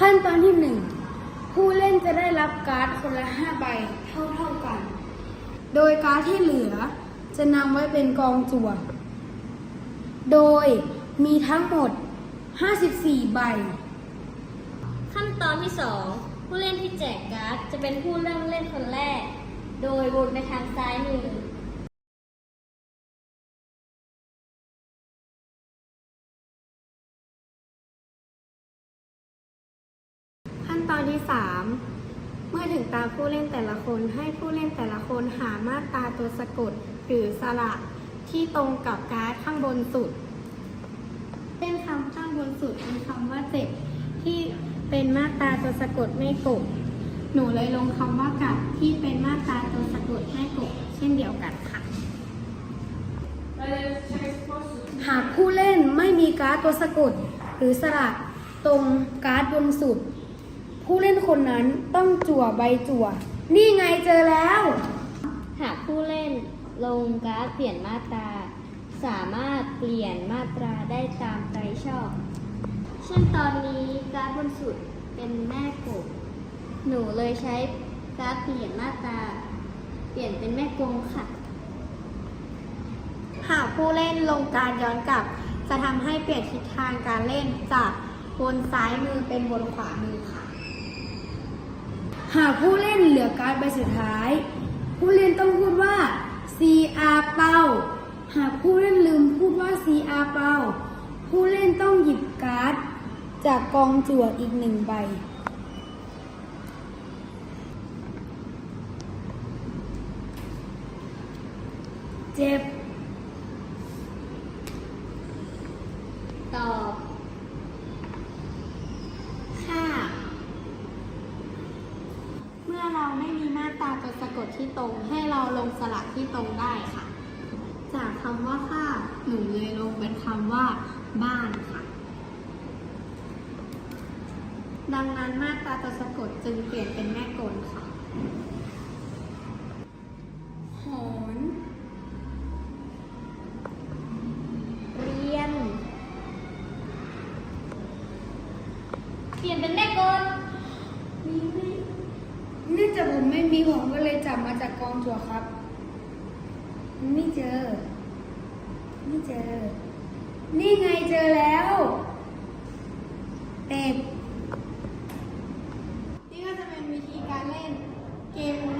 ขั้นตอนที่ 1 ผู้เล่นจะได้รับการ์ดคนละ 5 ใบเท่าๆกัน โดยการ์ดที่เหลือจะนำไว้เป็นกองจั่ว โดยมีทั้งหมด 54 ใบ ขั้นตอนที่ 2 ผู้เล่นที่แจกการ์ดจะเป็นผู้เริ่มเล่นคนแรก โดยวนไปทางซ้ายมือ อที่ 3 เมื่อถึงตาผู้เล่นแต่ละคนให้ผู้เล่นแต่ละคนหามาตราตัวสะกดหรือสระที่ตรงกับการ์ดข้างบนสุดเช่นคำข้างบนสุดเป็นคำว่าเจ็ดที่เป็นมาตราตัวสะกดไม่กบหนูเลยลงคำว่ากัดที่เป็นมาตราตัวสะกดไม่กบเช่นเดียวกันค่ะหากผู้เล่นไม่มีการ์ดตัวสะกด หรือสระตรงการ์ดบนสุด ผู้เล่นคนนั้นต้องจั่วใบจั่ว นี่ไงเจอแล้ว หากผู้เล่นลงการ์ดเปลี่ยนมาตรา สามารถเปลี่ยนมาตราได้ตามใจชอบ เช่นตอนนี้การ์ดบนสุดเป็นแม่กบหนูเลยใช้การ์ดเปลี่ยนมาตรา เปลี่ยนเป็นแม่กงค่ะ หากผู้เล่นลงการย้อนกลับ จะทำให้เปลี่ยนทิศทางการเล่นจากบนซ้ายมือเป็นบนขวามือค่ะ หากผู้เล่นเหลือการ์ดใบสุดท้าย ผู้เล่นต้องพูดว่า CR เป้า หากผู้เล่นลืมพูดว่า CR เป้า ผู้เล่นต้องหยิบการ์ดจากกองจั่วอีกหนึ่งใบ เจ็บ ตอบ ค่ะ เมื่อเราไม่มีมา ตราตัวสะกดที่ตรงให้เราลงสระที่ตรงได้ค่ะ จากคำว่าค่าหนูเลยลงเป็นคำว่า บ้านค่ะ ดังนั้นมาตราตัวสะกดจึงเปลี่ยนเป็นแม่กลค่ะหอนเรียน เปลี่ยนเป็นแม่กลมีไหม เนื่องจากผมไม่มีผมก็เลยจับมาจากกองถั่วครับ ไม่เจอ ไม่เจอ นี่ไงเจอแล้ว เป็ด นี่ก็จะเป็นวิธีการเล่นเกมอุโน